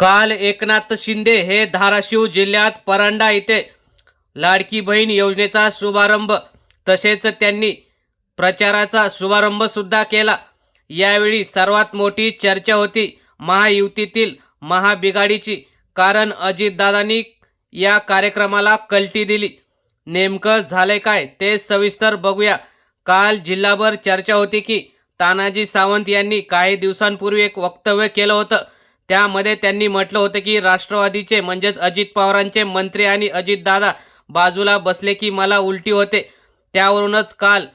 काल एकनाथ शिंदे हे धाराशिव जिल्ह्यात परंडा येथे लाडकी बहीण योजनेचा शुभारंभ तसेच त्यांनी प्रचाराचा शुभारंभसुद्धा केला. यावेळी सर्वात मोठी चर्चा होती महायुतीतील महाबिगाडीची कारण अजितदादांनी या कार्यक्रमाला कलटी दिली. नेमकं झाले काय ते सविस्तर बघूया. काल जिल्हाभर चर्चा होती की तानाजी सावंत यांनी काही दिवसांपूर्वी एक वक्तव्य केलं होतं. त्यामध्ये त्यांनी म्हटलं होतं की राष्ट्रवादीचे म्हणजेच अजित पवारांचे मंत्री आणि अजितदादा बाजूला बसले की मला उलटी होते. त्यावरूनच काल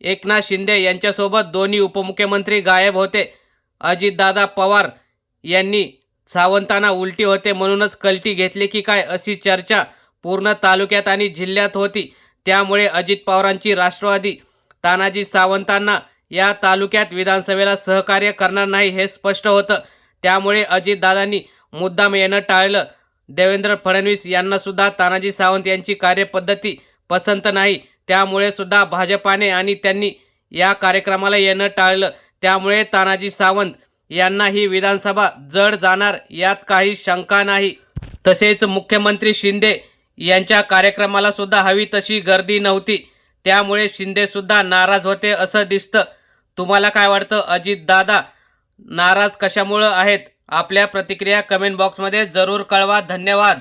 एकनाथ शिंदे यांच्यासोबत दोन्ही उपमुख्यमंत्री गायब होते. अजितदादा पवार यांनी सावंतांना उलटी होते म्हणूनच कलटी घेतली की काय अशी चर्चा पूर्ण तालुक्यात आणि जिल्ह्यात होती. त्यामुळे अजित पवारांची राष्ट्रवादी तानाजी सावंतांना या तालुक्यात विधानसभेला सहकार्य करणार नाही हे स्पष्ट होतं. त्यामुळे अजितदादांनी मुद्दाम येणं टाळलं. देवेंद्र फडणवीस यांना सुद्धा तानाजी सावंत यांची कार्यपद्धती पसंत नाही. त्यामुळे सुद्धा भाजपाने आणि त्यांनी या कार्यक्रमाला येणं टाळलं. त्यामुळे तानाजी सावंत यांना ही विधानसभा जड जाणार यात काही शंका नाही. तसेच मुख्यमंत्री शिंदे यांच्या कार्यक्रमाला सुद्धा हवी तशी गर्दी नव्हती. त्यामुळे शिंदेसुद्धा नाराज होते असं दिसतं. तुम्हाला काय वाटतं? अजितदादा नाराज कशामुळं आहेत? आपल्या प्रतिक्रिया कमेंट बॉक्समध्ये जरूर कळवा. धन्यवाद.